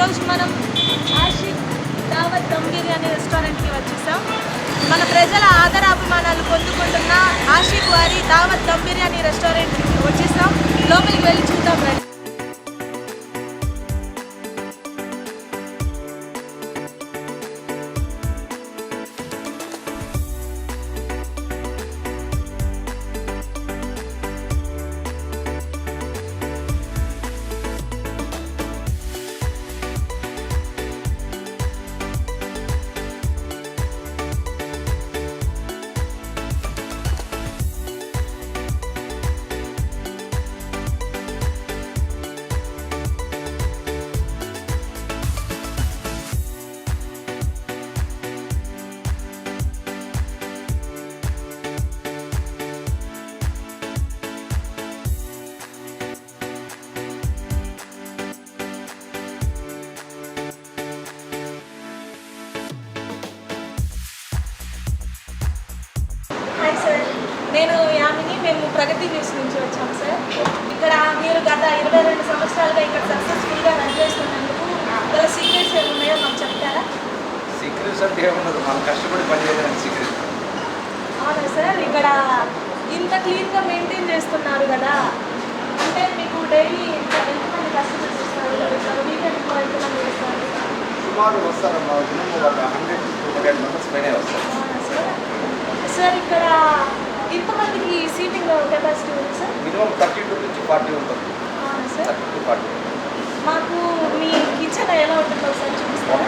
ఈరోజు మనం ఆషిక్ దావత్ దమ్ బిర్యానీ రెస్టారెంట్కి వచ్చేసాం. మన ప్రజల ఆదరాభిమానాలు పొందుకుంటున్న ఆషిక్ వారి దావత్ దమ్ బిర్యానీ రెస్టారెంట్కి వచ్చేసాం. లోపలికి వెళ్ళి చూద్దాం రండి. నేను యామిని మేము ప్రగతి న్యూస్ నుంచి వచ్చాం సార్. ఇక్కడ మీరు గత ఇరవై రెండు సంవత్సరాలుగా ఇక్కడ సక్సెస్ఫుల్గా రన్ చేస్తున్నందుకు గల సీక్రెట్స్ ఏమి ఉన్నాయో మాకు చెప్తారా? సీక్రెట్స్ అంటే ఏముండదు మనం కష్టపడి పని చేయడానికి సీక్రెట్ అవునా సార్? ఇక్కడ ఇంత క్లీన్గా మెయింటైన్ చేస్తున్నారు కదా. అంటే మీకు డైలీ ఎంత ఎంతమంది కస్టమర్స్ వస్తారు వీకెండ్ ఎంతమంది వస్తారు? సుమారు వస్తారమ్మా ఒక హండ్రెడ్ టూ హండ్రెడ్ మెంబర్స్ పైనే వస్తారు. సార్ ఇక్కడ ఇంతమందికి సీటింగ్ కెపాసిటీ ఉంది సార్? మినిమం థర్టీ టూ నుంచి ఫార్టీ ఉంటుంది. అవునా సార్? Thirty to forty. మాకు మీ కిచెన్ ఎలా ఉంటుందో చూపిస్తారా?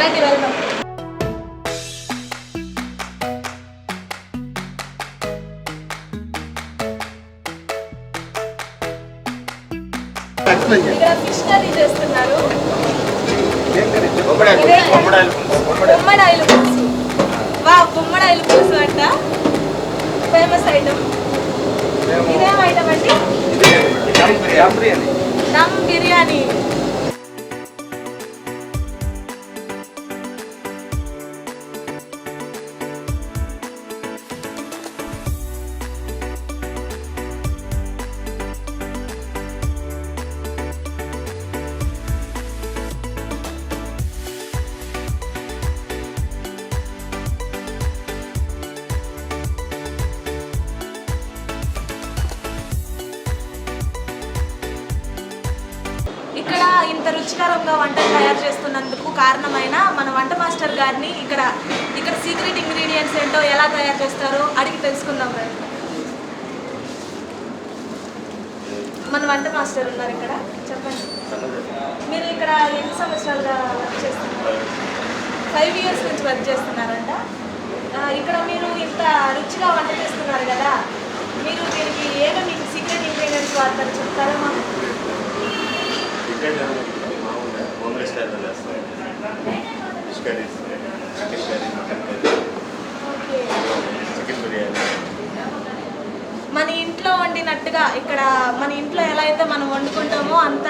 రండి. వెళ్దాం. ఇక్కడ ఫిష్ కర్రీ? చేస్తున్నారు? బొమ్మడాయిలు. బొమ్మడాయిలు. గుమ్మడాయిలు పులుసు అంట. ఫేమస్ ఐటమ్ ఇదేం ఐటమ్ అండి? దమ్ బిర్యానీ. రుచికరంగా వంటలు తయారు చేస్తున్నందుకు కారణమైన మన వంట మాస్టర్ గారిని ఇక్కడ ఇక్కడ సీక్రెట్ ఇంగ్రీడియంట్స్ ఏంటో ఎలా తయారు చేస్తారో అడిగి తెలుసుకుందాం రండి మన వంట మాస్టర్ ఉన్నారు ఇక్కడ. చెప్పండి. మీరు ఇక్కడ ఎన్ని సంవత్సరాలుగా వర్క్ చేస్తున్నారు? ఫైవ్ ఇయర్స్ నుంచి వర్క్ చేస్తున్నారంట. ఇక్కడ మీరు ఇంత రుచిగా వంట చేస్తున్నారు కదా మీరు దీనికి ఏదో మీకు సీక్రెట్ ఇంగ్రీడియంట్స్ వాడతారు చెప్తారా మాకు చికెన్ మామూలుగా హోమ్ రెస్టారెంట్ వేస్తాం fish curries chicken curry mutton curry chicken biryani మన ఇంట్లో వండినట్టుగా ఇక్కడ మన ఇంట్లో ఎలా అయితే మనం వండుకుంటామో అంత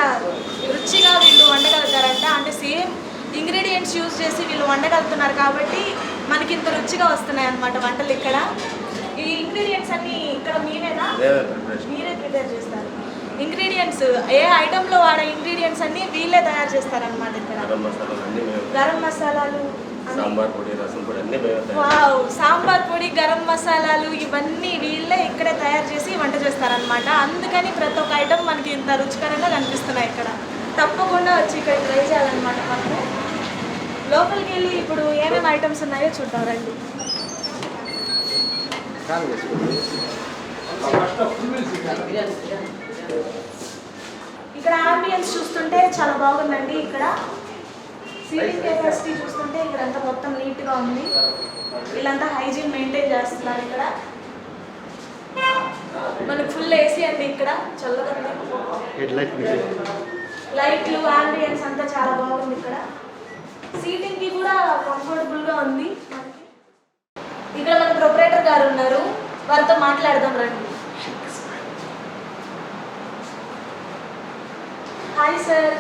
రుచిగా వీళ్ళు వండగలుగుతారంట. అంటే సేమ్ ఇంగ్రీడియంట్స్ యూజ్ చేసి వీళ్ళు వండగలుగుతున్నారు కాబట్టి మనకి ఇంత రుచిగా వస్తున్నాయి అన్నమాట వంటలు ఇక్కడ. ఈ ఇంగ్రీడియంట్స్ అన్నీ ఇక్కడ మీరేనా? మీరే ప్రిపేర్ చేస్తారు. ఇంగ్రీడియంట్స్ ఏ ఐటెంలో వాడే ఇంగ్రీడియంట్స్ అన్నీ వీళ్ళే తయారు చేస్తారనమాట ఇక్కడ. గరం మసాలాలు సాంబార్ పొడి రసం పొడి అన్నీ వావ్! సాంబార్ పొడి గరం మసాలాలు ఇవన్నీ వీళ్ళే ఇక్కడే తయారు చేసి వంట చేస్తారనమాట అందుకని ప్రతి ఒక్క ఐటెం మనకి ఇంత రుచికరంగా కనిపిస్తున్నాయి ఇక్కడ. తప్పకుండా వచ్చి ఇక్కడ ట్రై చేయాలన్నమాట మనము. లోపలికి వెళ్ళి ఇప్పుడు ఏమేమి ఐటమ్స్ ఉన్నాయో చూద్దాం రండి. ఇక్కడ ఆంబియన్స్ చూస్తుంటే చాలా బాగుందండి ఇక్కడ. సీటింగ్ కెపాసిటీ చూస్తుంటే ఇక్కడ అంతా మొత్తం నీట్గా ఉంది. వీళ్ళంతా హైజీన్ మెయింటైన్ చేస్తున్నారు ఇక్కడ. మనకు ఫుల్ ఏసీ అండి ఇక్కడ చల్లగా లైట్లు ఆంబియన్స్ అంతా చాలా బాగుంది ఇక్కడ. సీటింగ్కి కూడా కంఫర్టబుల్గా ఉంది. ఇక్కడ మన ప్రొపరేటర్ గారు ఉన్నారు. వారితో మాట్లాడదాం రండి. Hi sir.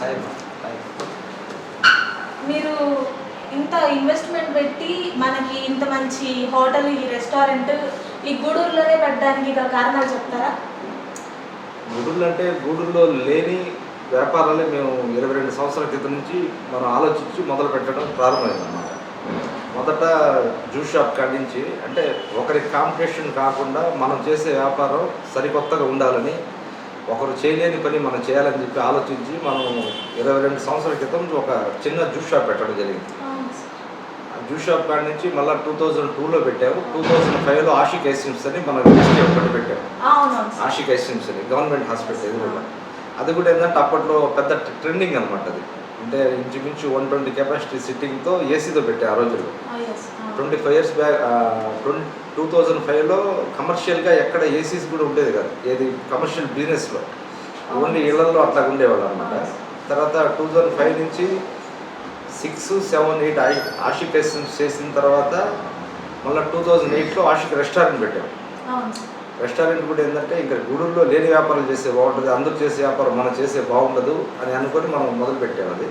హాయ్. మీరు ఇంత ఇన్వెస్ట్మెంట్ పెట్టి మనకి ఇంత మంచి హోటల్ ఈ రెస్టారెంట్ ఈ గూడూరులోనే పెట్టడానికి గల కారణాలు చెప్తారా? గూడూరు అంటే గూడూరులో లేని వ్యాపారాలే మేము ఇరవై రెండు సంవత్సరాల క్రితం నుంచి మనం ఆలోచించి మొదలు పెట్టడం ప్రారంభమైందన్నమాట. మొదట జ్యూస్ షాప్ కాడించి నుంచి అంటే ఒకరి కాంపిటీషన్ కాకుండా మనం చేసే వ్యాపారం సరికొత్తగా ఉండాలని ఒకరు చేయలేని పని మనం చేయాలని చెప్పి ఆలోచించి మనం ఇరవై రెండు సంవత్సరాల క్రితం ఒక చిన్న జ్యూస్ షాప్ పెట్టడం జరిగింది. ఆ జ్యూస్ షాప్ కాడి నుంచి మళ్ళీ టూ థౌజండ్ టూలో పెట్టాము. టూ థౌజండ్ ఫైవ్లో ఆషిక్ ఐసిమ్స్ అని మన రిజిస్ట్రీ ఒకటి పెట్టాము. ఆషిక్ ఐసిమ్స్ అని గవర్నమెంట్ హాస్పిటల్ ఎదురుగా అది కూడా ఏంటంటే అప్పట్లో పెద్ద ట్రెండింగ్ అనమాట అది. అంటే ఇంచుమించు వన్ ట్వంటీ కెపాసిటీ సిట్టింగ్తో ఏసీతో పెట్టే ఆ రోజుల్లో. Twenty five years back twenty two thousand ఫైవ్లో కమర్షియల్గా ఎక్కడ ఏసీస్ కూడా ఉండేది కాదు. ఏది కమర్షియల్ బిజినెస్లో ఓన్లీ ఇళ్ళలో అట్లా ఉండేవాళ్ళు అనమాట తర్వాత టూ థౌజండ్ ఫైవ్ నుంచి సిక్స్ సెవెన్ ఎయిట్ ఆషిక్ చేసిన తర్వాత మళ్ళీ టూ థౌజండ్ ఎయిట్లో ఆషిక్ రెస్టారెంట్ సార్. రెస్టారెంట్ కూడా ఏంటంటే ఇక్కడ గూడూరులో లేని వ్యాపారం చేస్తే బాగుంటుంది. అందరూ చేసే వ్యాపారం మనం చేసే బాగుండదు అని అనుకొని మనం మొదలు పెట్టాం అది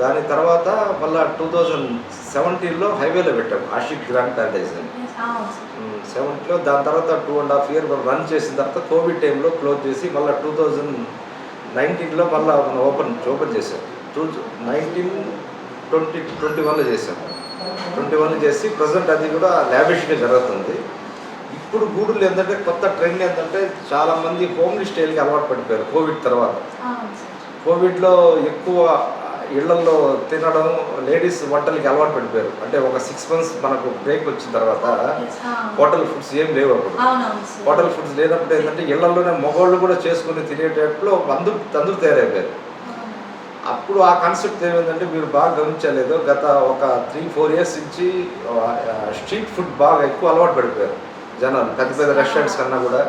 దాని తర్వాత మళ్ళీ టూ థౌజండ్ సెవెంటీన్లో హైవేలో పెట్టాం ఆషిక్ గ్రాండ్ ప్యారడైజ్ అని. సెవెంటీలో దాని తర్వాత two and half year run చేసిన తర్వాత కోవిడ్ టైంలో క్లోజ్ చేసి మళ్ళీ టూ థౌజండ్ నైన్టీన్లో మళ్ళీ మనం ఓపెన్ ఓపెన్ చేసాం టూ నైన్టీన్ ట్వంటీ ట్వంటీ వన్లో చేసాం ట్వంటీ వన్లో చేసి ప్రజెంట్ అది కూడా లావిష్గా జరుగుతుంది. ఇప్పుడు గూడూరులో ఏంటంటే కొత్త ట్రెండ్ ఏంటంటే చాలామంది హోమ్లీ స్టైల్కి అలవాటు పడిపోయారు కోవిడ్ తర్వాత. కోవిడ్లో ఎక్కువ ఇళ్ళలో తినడం లేడీస్ వంటలకి అలవాటు పడిపోయారు అంటే ఒక సిక్స్ మంత్స్ మనకు బ్రేక్ వచ్చిన తర్వాత. హోటల్ ఫుడ్స్ ఏం లేవు అప్పుడు. హోటల్ ఫుడ్స్ లేనప్పుడు ఏంటంటే ఇళ్ళలోనే మగవాళ్ళు కూడా చేసుకుని తినేటట్లు అందరూ అందరూ తయారైపోయారు. అప్పుడు ఆ కాన్సెప్ట్ ఏమైందంటే మీరు బాగా గమనించలేదు గత ఒక త్రీ ఫోర్ ఇయర్స్ నుంచి స్ట్రీట్ ఫుడ్ బాగా ఎక్కువ అలవాటు పడిపోయారు జనాలు పెద్ద పెద్ద రెస్టారెంట్స్ కన్నా కూడా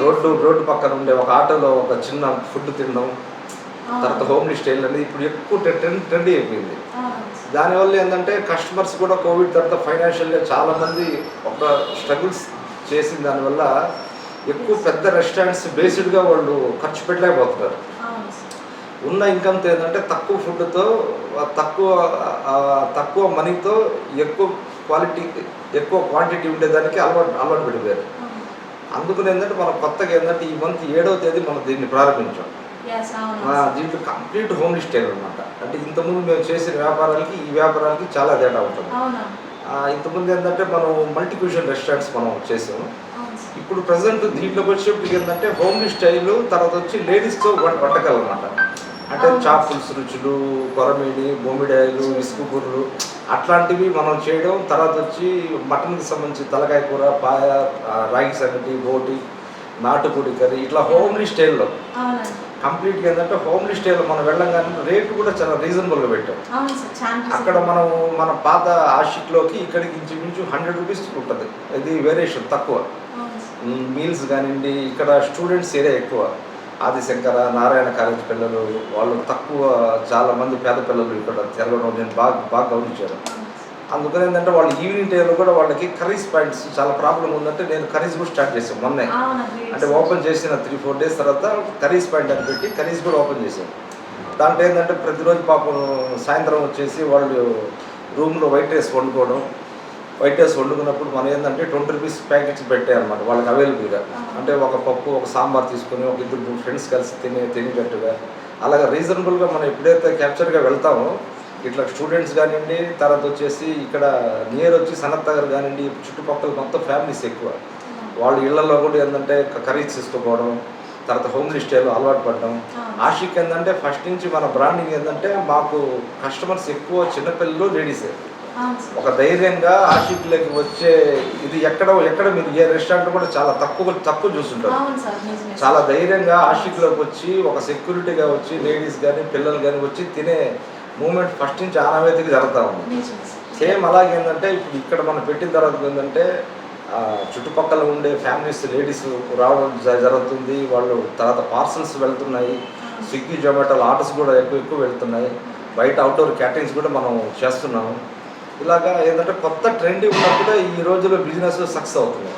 రోడ్డు రోడ్డు పక్కన ఉండే ఒక ఆటోలో ఒక చిన్న ఫుడ్ తినడం. తర్వాత హోమ్లీ స్టైల్ అనేది ఇప్పుడు ఎక్కువ ట్రెండ్ ట్రెండీ అయిపోయింది. దానివల్ల ఏంటంటే కస్టమర్స్ కూడా కోవిడ్ తర్వాత ఫైనాన్షియల్గా చాలామంది ఒక స్ట్రగుల్స్ చేసిన దానివల్ల ఎక్కువ పెద్ద రెస్టారెంట్స్ బేస్డ్గా వాళ్ళు ఖర్చు పెట్టలేకపోతున్నారు. ఉన్న ఇన్కమ్తో ఏంటంటే తక్కువ ఫుడ్తో తక్కువ తక్కువ మనీతో ఎక్కువ క్వాలిటీ ఎక్కువ క్వాంటిటీ ఉండేదానికి అలవాటు అలవాటు పడిపోయారు. అందుకని ఏంటంటే మనం కొత్తగా ఏంటంటే ఈ మంత్ ఏడవ తేదీ మనం దీన్ని ప్రారంభించాం దీంట్లో కంప్లీట్ హోమ్లీ స్టైల్ అనమాట అంటే ఇంతకుముందు మేము చేసిన వ్యాపారాలకి ఈ వ్యాపారాలకి చాలా తేడా ఉంటుంది. ఇంతకుముందు ఏంటంటే మనం మల్టీ క్యూషన్ రెస్టారెంట్స్ మనం చేసాము. ఇప్పుడు ప్రజెంట్ దీంట్లోకి వచ్చేప్పటికి ఏంటంటే హోమ్లీ స్టైల్ తర్వాత వచ్చి లేడీస్తో వంటకాలు అనమాట అంటే. చాపుల్స్ రుచులు కొరమేడి బొమ్మిడాయలు ఇసుకు కూరలు అట్లాంటివి మనం చేయడం తర్వాత వచ్చి మటన్కి సంబంధించి తలకాయ కూర పాయ రాగి సంగటి బోటి నాటుకోడి కర్రీ ఇట్లా హోమ్లీ స్టైల్లో. కంప్లీట్గా ఏంటంటే హోమ్లీ స్టైల్లో మనం వెళ్ళంగానే రేటు కూడా చాలా రీజనబుల్గా పెట్టాం. అక్కడ మనం మన పాత ఆషిక్లోకి ఇక్కడికి ఇంచుమించు హండ్రెడ్ రూపీస్ ఉంటుంది. ఇది వేరియేషన్ తక్కువ. మీల్స్ కానివ్వండి ఇక్కడ స్టూడెంట్స్ ఏరియా ఎక్కువ. ఆదిశంకర నారాయణ కాలేజ్ పిల్లలు వాళ్ళు తక్కువ చాలా మంది పేద పిల్లలు ఇక్కడ తిరగడం నేను బాగా బాగా గమనించాను. అందుకని ఏంటంటే వాళ్ళు ఈవినింగ్ టైంలో కూడా వాళ్ళకి కర్రీస్ పాయింట్స్ చాలా ప్రాబ్లం ఉందంటే నేను కర్రీస్ కూడా స్టార్ట్ చేశాను మొన్నే. అంటే. ఓపెన్ చేసిన త్రీ ఫోర్ డేస్ తర్వాత కర్రీస్ పాయింట్ అని పెట్టి కర్రీస్ కూడా ఓపెన్ చేశాను. దాంట్లో ఏంటంటే ప్రతిరోజు పాపం సాయంత్రం వచ్చేసి వాళ్ళు రూమ్లో వైట్ రైస్ వండుకోవడం. వైట్ రైస్ వండుకున్నప్పుడు మనం ఏంటంటే ట్వంటీ రూపీస్ ప్యాకెట్స్ పెట్టాయి అనమాట వాళ్ళకి అవైలబుల్గా అంటే ఒక పప్పు ఒక సాంబార్ తీసుకొని ఒక ఇద్దరు ఫ్రెండ్స్ కలిసి తినే తినేటట్టుగా. అలాగే రీజనబుల్గా మనం ఎప్పుడైతే క్యాప్చర్గా వెళ్తామో ఇట్లా స్టూడెంట్స్ కానివ్వండి తర్వాత వచ్చేసి ఇక్కడ నియర్ వచ్చి సనత్ నగర్ కానివ్వండి చుట్టుపక్కల మొత్తం ఫ్యామిలీస్ ఎక్కువ వాళ్ళ ఇళ్ళలో కూడా ఏంటంటే కర్రీస్ తీసుకోపోవడం తర్వాత హోమ్లీ స్టైల్లో అలవాటు పడడం. ఆషిక్ ఏంటంటే ఫస్ట్ నుంచి మన బ్రాండింగ్ ఏంటంటే మాకు కస్టమర్స్ ఎక్కువ చిన్నపిల్లలు లేడీసే. ఒక ధైర్యంగా ఆషిక్లోకి వచ్చే ఇది ఎక్కడ ఎక్కడ మీరు ఏ రెస్టారెంట్ కూడా చాలా తక్కువ తక్కువ చూస్తుంటారు. చాలా ధైర్యంగా ఆషిక్లోకి వచ్చి ఒక సెక్యూరిటీగా వచ్చి లేడీస్ కానీ పిల్లలు కానీ వచ్చి తినే మూమెంట్ ఫస్ట్ నుంచి ఆనవేతికి జరుగుతూ ఉంది. సేమ్ అలాగే ఏంటంటే ఇప్పుడు ఇక్కడ మనం పెట్టిన తర్వాత ఏంటంటే చుట్టుపక్కల ఉండే ఫ్యామిలీస్ లేడీస్ రావడం జరుగుతుంది వాళ్ళు తర్వాత పార్సల్స్ వెళ్తున్నాయి. స్విగ్గీ జొమాటోలు ఆర్డర్స్ కూడా ఎక్కువ ఎక్కువ వెళ్తున్నాయి బయట అవుట్డోర్ క్యాటరింగ్స్ కూడా మనం చేస్తున్నాము ఇలాగా ఏంటంటే కొత్త ట్రెండ్ ఉన్నప్పుడే ఈ రోజుల్లో బిజినెస్ సక్సెస్ అవుతుంది.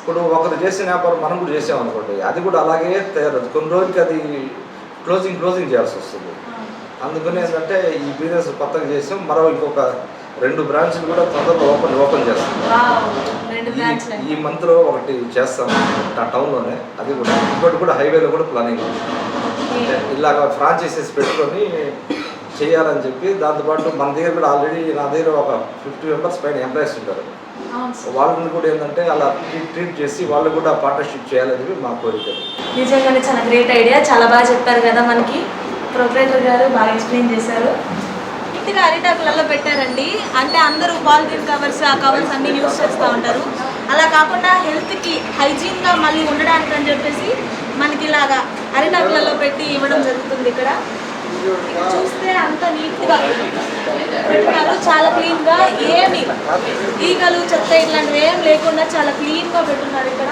ఇప్పుడు ఒకరు చేసిన వ్యాపారం మనం కూడా చేసాం అనుకోండి అది కూడా అలాగే తయారవుతుంది కొన్ని రోజులకి అది క్లోజింగ్ క్లోజింగ్ చేయాల్సి వస్తుంది. అందుకని ఏంటంటే ఈ బిజినెస్ కొత్తగా చేసాం. మరో ఇంకొక రెండు బ్రాంచ్లు కూడా తొందరలో ఓపెన్ ఓపెన్ చేస్తాం. ఈ మంత్లో ఒకటి చేస్తాం ఆ టౌన్లోనే అది కూడా. ఇంకోటి కూడా హైవేలో కూడా ప్లానింగ్. ఇలాగ ఫ్రాంచైజెస్ పెట్టుకొని చేయాలని చెప్పి దాంతోపాటు మన దగ్గర కూడా ఆల్రెడీ నా దగ్గర ఒక ఫిఫ్టీ మెంబర్స్ పైన ఎంప్లాయీస్ ఉంటారు. వాళ్ళని కూడా ఏంటంటే అలా ట్రీట్ ట్రీట్ చేసి వాళ్ళు కూడా పార్ట్నర్షిప్ చేయాలని చెప్పి మా కోరిక. నిజంగానే చాలా గ్రేట్ ఐడియా. చాలా బాగా చెప్పారు కదా మనకి. ప్రొపరేటర్ గారు బాగా ఎక్స్ప్లెయిన్ చేశారు. ఇంటిగా అరిటాకులలో పెట్టారండి. అంటే అందరూ పాలిథిన్ కవర్స్ ఆ కవర్స్ అన్ని యూస్ చేస్తూ ఉంటారు. అలా కాకుండా హెల్త్కి హైజీన్గా మళ్ళీ ఉండడానికి అని చెప్పేసి మనకి ఇలాగా అరిటాకులలో పెట్టి ఇవ్వడం జరుగుతుంది ఇక్కడ. ఇక్కడ చూస్తే అంత నీట్గా పెట్టున్నారు. చాలా క్లీన్గా ఏమి ఈగలు చెత్త ఇట్లాంటివి ఏం లేకుండా చాలా క్లీన్గా పెట్టున్నారు ఇక్కడ.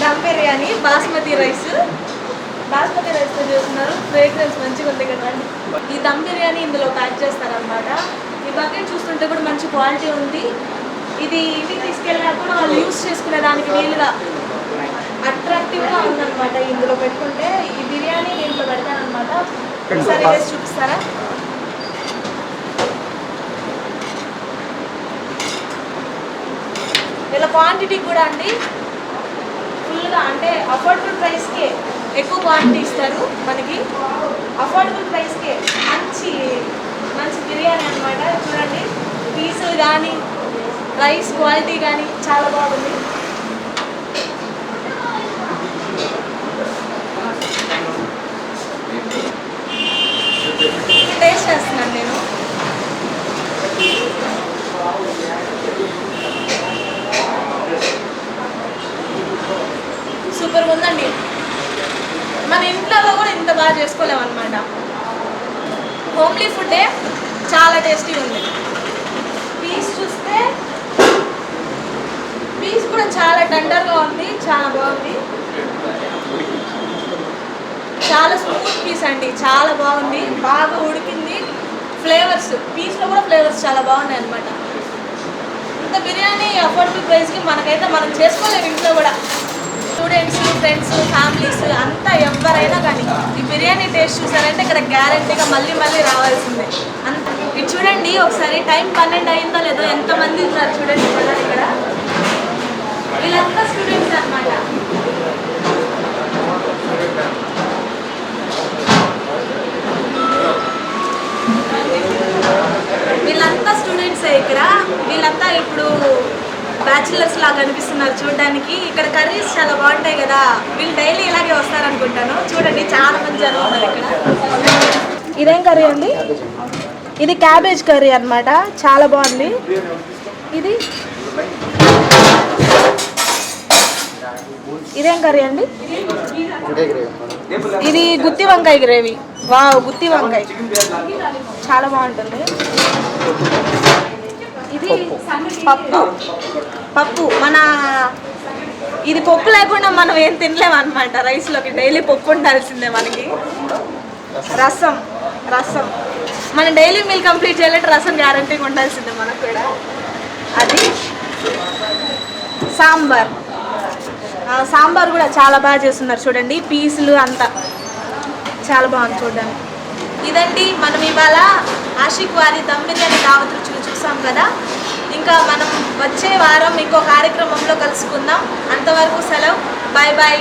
దమ్ బిర్యానీ బాస్మతి రైస్ బాస్మతి రైస్తో చేస్తున్నారు. ఫ్రేగ్రెన్స్ మంచిగా ఉంది కదండి ఈ దమ్ బిర్యానీ ఇందులో ప్యాక్ చేస్తారనమాట ఈ బకెట్ చూస్తుంటే కూడా మంచి క్వాలిటీ ఉంది. ఇది ఇవి తీసుకెళ్ళినా కూడా వాళ్ళు యూస్ చేసుకునే దానికి వీలుగా అట్రాక్టివ్గా ఉందన్నమాట ఇందులో పెట్టుకుంటే. ఈ బిర్యానీ దీంట్లో పెడతానమాట ఒకసారి వేసి చూపిస్తారా? ఇలా క్వాంటిటీ కూడా అండి. ఫుల్గా అంటే అఫోర్డబుల్ ప్రైస్కే ఎక్కువ క్వాంటిటీ ఇస్తారు. మనకి అఫోర్డబుల్ ప్రైస్కే మంచి మంచి బిర్యానీ అనమాట చూడండి పీసులు కానీ రైస్ క్వాలిటీ కానీ చాలా బాగుంది. టేస్ట్ చేస్తున్నాను నేను. సూపర్గా ఉందండి. మన ఇంట్లో కూడా ఇంత బాగా చేసుకోలేము అనమాట హోమ్లీ ఫుడ్డే చాలా టేస్టీగా ఉంది. పీస్ చూస్తే పీస్ కూడా చాలా టెండర్గా ఉంది చాలా బాగుంది. చాలా స్మూత్ పీస్ అండి చాలా బాగుంది బాగా ఉడికింది. ఫ్లేవర్స్ పీస్లో కూడా ఫ్లేవర్స్ చాలా బాగున్నాయి అనమాట ఇంత బిర్యానీ అఫోర్డబుల్ ప్రైస్కి మనకైతే మనం చేసుకోలేము ఇంట్లో కూడా. స్టూడెంట్స్ ఫ్రెండ్స్ ఫ్యామిలీస్ అంతా ఎవరైనా కానీ ఈ బిర్యానీ టేస్ట్ చూసారంటే ఇక్కడ గ్యారంటీగా మళ్ళీ మళ్ళీ రావాల్సిందే. అంత ఇది చూడండి ఒకసారి టైం పన్నెండు అయిందో లేదో ఎంతమంది ఉన్నారు చూడండి ఇక్కడ. వీళ్ళంతా స్టూడెంట్స్ అనమాట వీళ్ళంతా స్టూడెంట్స్ ఇక్కడ? వీళ్ళంతా ఇప్పుడు బ్యాచిలర్స్ లాగా కనిపిస్తున్నారు చూడడానికి. ఇక్కడ కర్రీస్ చాలా బాగుంటాయి కదా. వీళ్ళు డైలీ ఇలాగే వస్తారనుకుంటాను. చూడండి చాలా మంది జనం ఉన్నారు ఇక్కడ. ఇదేం కర్రీ అండి? ఇది క్యాబేజ్ కర్రీ అన్నమాట. చాలా బాగుంది. ఇది? ఇదేం కర్రీ అండి? ఇది గుత్తి వంకాయ గ్రేవీ. వావ్ గుత్తి వంకాయ. చాలా బాగుంటుంది. పప్పు. పప్పు. పప్పు. మన ఇది పప్పు లేకుండా మనం ఏం తినలేము అనమాట రైస్లోకి డైలీ పప్పు ఉండాల్సిందే మనకి. రసం. రసం. మన డైలీ మీల్ కంప్లీట్ చేయాలంటే రసం గ్యారంటీగా ఉండాల్సిందే మనకు కూడా. అది. సాంబార్. సాంబార్ కూడా చాలా బాగా చేస్తున్నారు. చూడండి పీసులు అంతా. చాలా బాగుంది చూడడానికి. ఇదండి మనం ఇవాళ ఆషిక్ వారి తమ్మిది బిర్యానీ దావతులు చూసాం కదా? ఇంకా మనం వచ్చే వారం ఇంకో కార్యక్రమంలో కలుసుకుందాం. అంతవరకు సెలవు. Bye bye.